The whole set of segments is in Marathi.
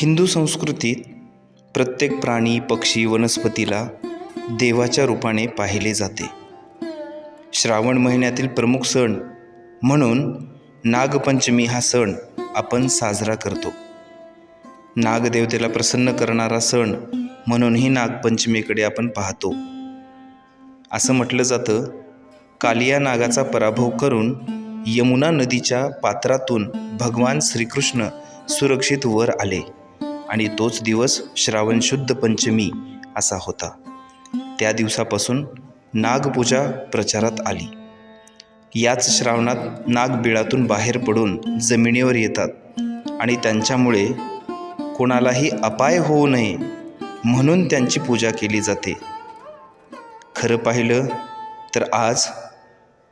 हिंदू संस्कृतीत प्रत्येक प्राणी पक्षी वनस्पतीला देवाच्या रूपाने पाहिले जाते. श्रावण महिन्यातील प्रमुख सण म्हणून नागपंचमी हा सण आपण साजरा करतो. नागदेवतेला प्रसन्न करणारा सण म्हणूनही नागपंचमीकडे आपण पाहतो. असं म्हटलं जातं कालिया नागाचा पराभव करून यमुना नदीच्या पात्रातून भगवान श्रीकृष्ण सुरक्षित वर आले. आणि तोच दिवस श्रावण शुद्ध पंचमी असा होता. त्या दिवसापासून नागपूजा प्रचारात आली. याच श्रावणात नाग बिळातून बाहेर पडून जमिनीवर येतात आणि त्यांच्यामुळे कोणालाही अपाय होऊ नये म्हणून त्यांची पूजा केली जाते. खरं पाहिलं तर आज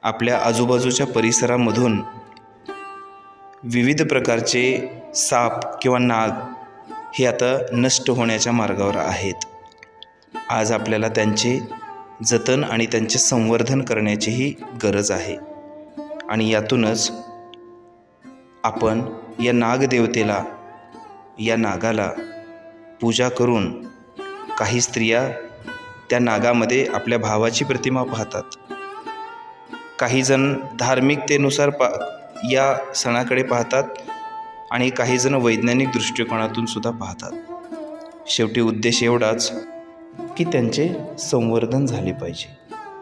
आपल्या आजूबाजूच्या परिसरामधून विविध प्रकारचे साप किंवा नाग हे आता नष्ट होण्याच्या मार्गावर आहेत. आज आपल्याला त्यांचे जतन आणि त्यांचे संवर्धन करण्याचीही गरज आहे. आणि यातूनच आपण या नागदेवतेला या नागाला पूजा करून काही स्त्रिया त्या नागामध्ये आपल्या भावाची प्रतिमा पाहतात. काहीजण धार्मिकतेनुसार पा या सणाकडे पाहतात. आणि काहीजणं वैज्ञानिक दृष्टिकोनातून सुद्धा पाहतात. शेवटी उद्देश एवढाच की त्यांचे संवर्धन झाले पाहिजे.